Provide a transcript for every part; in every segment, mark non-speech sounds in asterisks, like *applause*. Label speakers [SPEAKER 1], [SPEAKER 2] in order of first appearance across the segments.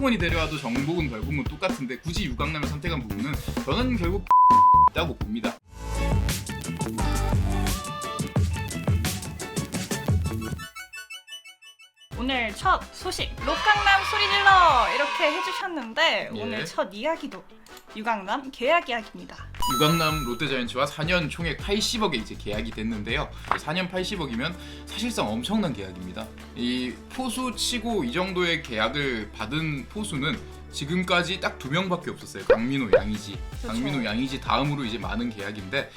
[SPEAKER 1] 박동원이 데려와도 정복은 결국은 똑같은데 굳이 유강남을 선택한 부분은 저는 결국 *laughs* 있다고 봅니다.
[SPEAKER 2] 오늘 첫 소식 록강남 소리 질러 이렇게 해주셨는데
[SPEAKER 1] 예.
[SPEAKER 2] 오늘 첫 이야기도 유강남 계약 이야기입니다.
[SPEAKER 1] 유강남 롯데자이언츠와 4년 총액 80억에 이제 계약이 됐는데요. 4년 80억이면 사실상 엄청난 계약입니다. 이 포수 치고 이 정도의 계약을 받은 포수는 지금까지 딱 두 명밖에 없었어요. 강민호.
[SPEAKER 2] 그쵸.
[SPEAKER 1] 강민호, 양의지 다음으로 이제 많은 계약인데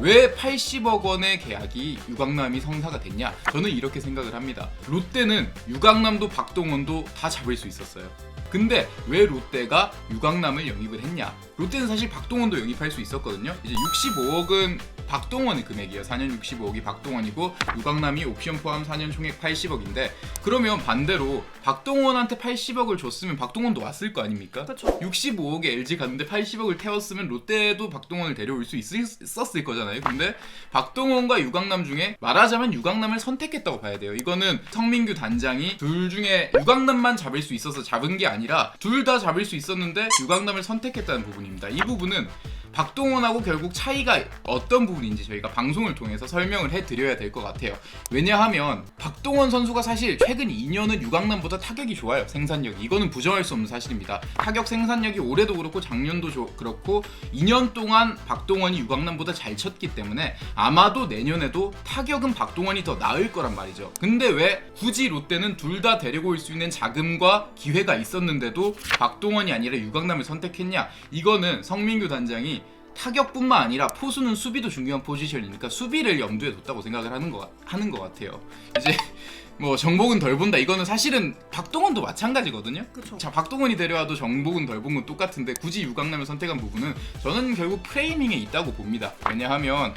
[SPEAKER 1] 왜 80억 원의 계약이 유강남이 성사가 됐냐? 저는 이렇게 생각을 합니다. 롯데는 유강남도 박동원도 다 잡을 수 있었어요. 근데 왜 롯데가 유강남을 영입을 했냐? 롯데는 사실 박동원도 영입할 수 있었거든요. 이제 65억은 박동원의 금액이에요. 4년 65억이 박동원이고 유강남이 옵션 포함 4년 총액 80억인데 그러면 반대로 박동원한테 80억을 줬으면 박동원도 왔을 거 아닙니까?
[SPEAKER 2] 그렇죠.
[SPEAKER 1] 65억에 LG 갔는데 80억을 태웠으면 롯데도 박동원을 데려올 수 있었을 거잖아요. 근데 박동원과 유강남 중에 말하자면 유강남을 선택했다고 봐야 돼요. 이거는 성민규 단장이 둘 중에 유강남만 잡을 수 있어서 잡은 게 아니라 둘 다 잡을 수 있었는데 유강남을 선택했다는 부분입니다. 이 부분은 박동원하고 결국 차이가 어떤 부분인지 저희가 방송을 통해서 설명을 해드려야 될 것 같아요. 왜냐하면 박동원 선수가 사실 최근 2년은 유강남보다 타격이 좋아요. 생산력이 이거는 부정할 수 없는 사실입니다. 타격 생산력이 올해도 그렇고 작년도 조- 그렇고 2년 동안 박동원이 유강남보다 잘 쳤기 때문에 아마도 내년에도 타격은 박동원이 더 나을 거란 말이죠. 근데 왜 굳이 롯데는 둘 다 데리고 올 수 있는 자금과 기회가 있었는데도 박동원이 아니라 유강남을 선택했냐? 이거는 성민규 단장이 타격뿐만 아니라 포수는 수비도 중요한 포지션이니까 수비를 염두에 뒀다고 생각을 하는 거 하는 것 같아요. 이제 *laughs* 뭐 정복은 덜 본다. 이거는 사실은 박동원도 마찬가지거든요.
[SPEAKER 2] 그렇죠.
[SPEAKER 1] 자 박동원이 데려와도 정복은 덜 본 건 똑같은데 굳이 유강남을 선택한 부분은 저는 결국 프레이밍에 있다고 봅니다. 왜냐하면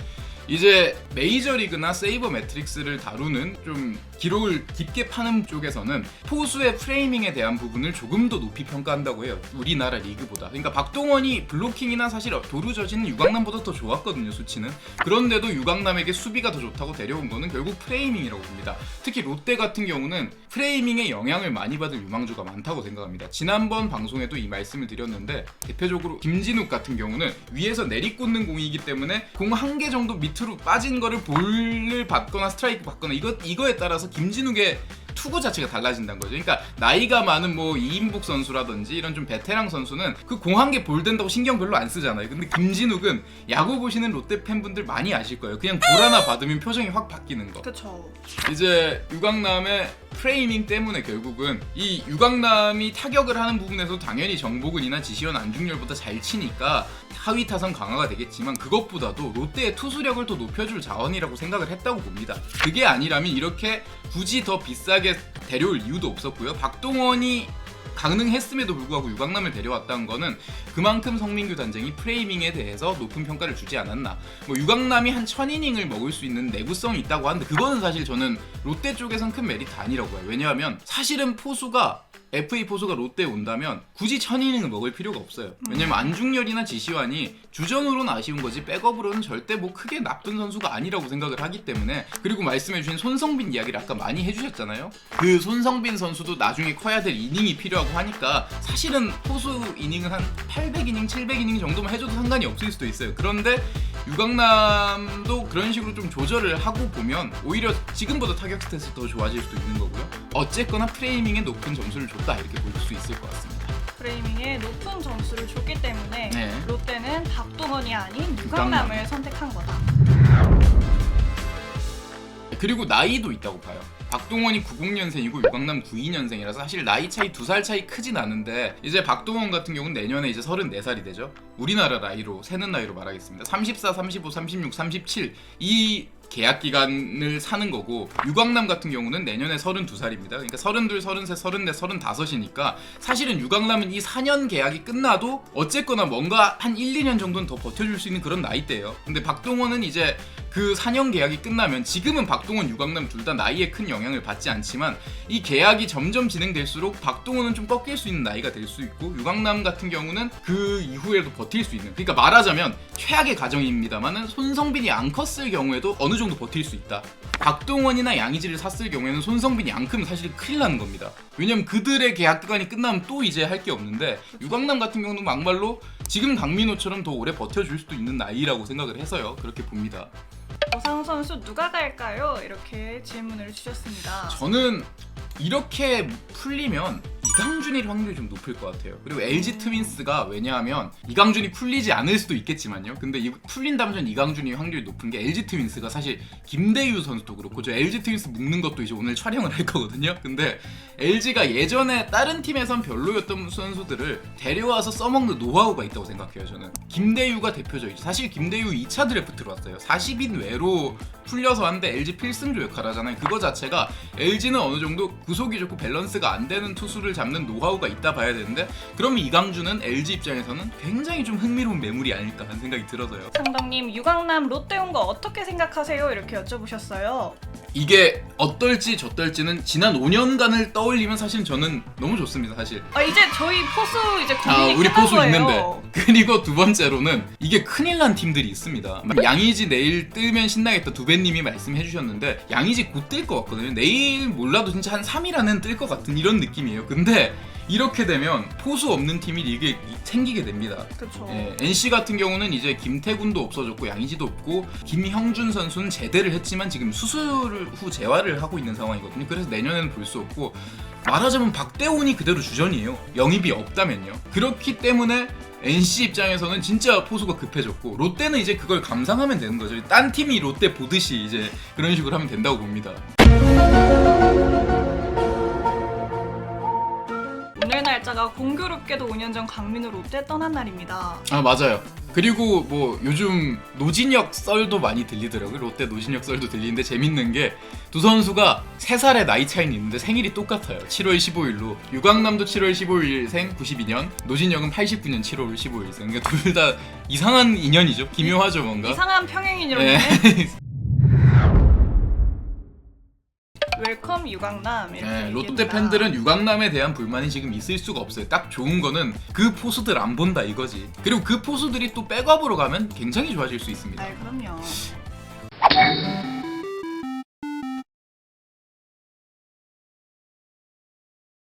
[SPEAKER 1] 이제 메이저리그나 세이버 매트릭스를 다루는 좀 기록을 깊게 파는 쪽에서는 포수의 프레이밍에 대한 부분을 조금 더 높이 평가한다고 해요. 우리나라 리그보다. 그러니까 박동원이 블로킹이나 사실 도루 저지는 유강남보다 더 좋았거든요, 수치는. 그런데도 유강남에게 수비가 더 좋다고 데려온 거는 결국 프레이밍이라고 봅니다. 특히 롯데 같은 경우는 프레이밍에 영향을 많이 받을 유망주가 많다고 생각합니다. 지난번 방송에도 이 말씀을 드렸는데 대표적으로 김진욱 같은 경우는 위에서 내리꽂는 공이기 때문에 공 한 개 정도 밑으로 빠진 거를 볼을 받거나 스트라이크 받거나 이거 이거에 따라서 김진욱의 투구 자체가 달라진다는 거죠. 그러니까 나이가 많은 뭐 이인복 선수라든지 이런 좀 베테랑 선수는 그 공한개 볼 된다고 신경 별로 안 쓰잖아요. 근데 김진욱은 야구 보시는 롯데 팬분들 많이 아실 거예요. 그냥 볼 하나 받으면 표정이 확 바뀌는 거.
[SPEAKER 2] 그렇죠.
[SPEAKER 1] 이제 유강남의 프레이밍 때문에 결국은 이 유강남이 타격을 하는 부분에서 당연히 정복은이나 지시현 안중열보다 잘 치니까 하위 타선 강화가 되겠지만 그것보다도 롯데의 투수력을 더 높여줄 자원이라고 생각을 했다고 봅니다. 그게 아니라면 이렇게 굳이 더 비싸게 데려올 이유도 없었고요. 박동원이 가능했음에도 불구하고 유강남을 데려왔다는 거는 그만큼 성민규 단장이 프레이밍에 대해서 높은 평가를 주지 않았나. 뭐 유강남이 한 천이닝을 먹을 수 있는 내구성이 있다고 하는데 그거는 사실 저는 롯데 쪽에선 큰 메리트 아니라고 해요. 왜냐하면 사실은 포수가 FA 포수가 롯데에 온다면 굳이 천이닝을 먹을 필요가 없어요. 왜냐면 안중열이나 지시환이 주전으로는 아쉬운 거지 백업으로는 절대 뭐 크게 나쁜 선수가 아니라고 생각을 하기 때문에 그리고 말씀해주신 손성빈 이야기를 아까 많이 해주셨잖아요. 그 손성빈 선수도 나중에 커야 될 이닝이 필요하고 하니까 사실은 포수 이닝은 한 800이닝, 700이닝 정도만 해줘도 상관이 없을 수도 있어요. 그런데 유강남도 그런 식으로 좀 조절을 하고 보면 오히려 지금보다 타격 스탯이 더 좋아질 수도 있는 거고요. 어쨌거나 프레이밍에 높은 점수를 줬다 이렇게 볼 수 있을 것 같습니다.
[SPEAKER 2] 프레이밍에 높은 점수를 줬기 때문에
[SPEAKER 1] 네.
[SPEAKER 2] 롯데는 박동원이 아닌 유강남을 선택한 거다.
[SPEAKER 1] 그리고 나이도 있다고 봐요. 박동원이 90년생이고 유강남 92년생이라서 사실 나이 차이 두 살 차이 크진 않은데 이제 박동원 같은 경우는 내년에 이제 34살이 되죠. 우리나라 나이로 세는 나이로 말하겠습니다. 34, 35, 36, 37 이 계약 기간을 사는 거고 유강남 같은 경우는 내년에 32살입니다. 그러니까 32, 33, 34, 35이니까 사실은 유강남은 이 4년 계약이 끝나도 어쨌거나 뭔가 한 1, 2년 정도는 더 버텨줄 수 있는 그런 나이대예요. 근데 박동원은 이제 그 4년 계약이 끝나면 지금은 박동원, 유강남 둘 다 나이에 큰 영향을 받지 않지만 이 계약이 점점 진행될수록 박동원은 좀 꺾일 수 있는 나이가 될 수 있고 유강남 같은 경우는 그 이후에도 버틸 수 있는 그러니까 말하자면 최악의 가정입니다만은 손성빈이 안 컸을 경우에도 어느 정도 버틸 수 있다. 박동원이나 양의지를 샀을 경우에는 손성빈, 양큼은 사실 큰일 나는 겁니다. 왜냐면 그들의 계약 기간이 끝나면 또 이제 할 게 없는데 유강남 같은 경우는 막말로 지금 강민호처럼 더 오래 버텨줄 수도 있는 나이라고 생각을 해서요. 그렇게 봅니다.
[SPEAKER 2] 오상훈 선수 누가 갈까요? 이렇게 질문을 주셨습니다.
[SPEAKER 1] 저는 이렇게 풀리면 이강준일 확률이 좀 높을 것 같아요. 그리고 LG 트윈스가 왜냐하면 이강준이 풀리지 않을 수도 있겠지만요. 근데 이, 풀린다면 전 이강준이 확률이 높은 게 LG 트윈스가 사실 김대유 선수도 그렇고 저 LG 트윈스 묶는 것도 이제 오늘 촬영을 할 거거든요. 근데 LG가 예전에 다른 팀에선 별로였던 선수들을 데려와서 써먹는 노하우가 있다고 생각해요. 저는 김대유가 대표적이죠. 사실 김대유 2차 드래프트로 왔어요. 40인 외로 풀려서 하는데 LG 필승조 역할 하잖아요. 그거 자체가 LG는 어느 정도 구속이 좋고 밸런스가 안 되는 투수를 잡는 노하우가 있다 봐야 되는데 그러면 이강준은 LG 입장에서는 굉장히 좀 흥미로운 매물이 아닐까 하는 생각이 들어서요.
[SPEAKER 2] 상덕님 유강남 롯데 온 거 어떻게 생각하세요? 이렇게 여쭤보셨어요.
[SPEAKER 1] 이게 어떨지 저떨지는 지난 5년간을 떠올리면 사실 저는 너무 좋습니다. 사실.
[SPEAKER 2] 아 이제 저희 포수 이제
[SPEAKER 1] 아,
[SPEAKER 2] 고민이
[SPEAKER 1] 우리
[SPEAKER 2] 끝난
[SPEAKER 1] 포수
[SPEAKER 2] 거예요.
[SPEAKER 1] 있는데. *laughs* 그리고 두 번째로는 이게 큰일 난 팀들이 있습니다. 양의지 내일 뜨면 신나겠다 두배님이 말씀해 주셨는데 양의지 곧 뜰 것 같거든요. 내일 몰라도 진짜 한 3일 안에는 뜰것 같은 이런 느낌이에요. 근데 이렇게 되면 포수 없는 팀이 리그에 생기게 됩니다.
[SPEAKER 2] 그렇죠.
[SPEAKER 1] 예, NC 같은 경우는 이제 김태군도 없어졌고 양의지도 없고 김형준 선수는 제대를 했지만 지금 수술 후 재활을 하고 있는 상황이거든요. 그래서 내년에는 볼 수 없고 말하자면 박대훈이 그대로 주전이에요. 영입이 없다면요. 그렇기 때문에 NC 입장에서는 진짜 포수가 급해졌고 롯데는 이제 그걸 감상하면 되는 거죠. 딴 팀이 롯데 보듯이 이제 그런 식으로 하면 된다고 봅니다.
[SPEAKER 2] 날짜가 공교롭게도 5년 전 강민호 롯데 떠난 날입니다.
[SPEAKER 1] 아 맞아요. 그리고 뭐 요즘 노진혁 썰도 많이 들리더라고요. 롯데 노진혁 썰도 들리는데 재밌는 게 두 선수가 3살의 나이 차이는 있는데 생일이 똑같아요. 7월 15일로. 유강남도 7월 15일생 92년, 노진혁은 89년 7월 15일생. 그러니까 둘 다 이상한 인연이죠. 기묘하죠 뭔가.
[SPEAKER 2] 이상한 평행인이라네.
[SPEAKER 1] 네. *laughs*
[SPEAKER 2] 웰컴 유강남 이렇게
[SPEAKER 1] 네,
[SPEAKER 2] 얘기합니다.
[SPEAKER 1] 팬들은 유강남에 대한 불만이 지금 있을 수가 없어요. 딱 좋은 거는 그 포수들 안 본다 이거지. 그리고 그 포수들이 또 백업으로 가면 굉장히 좋아질 수 있습니다.
[SPEAKER 2] 아 그럼요.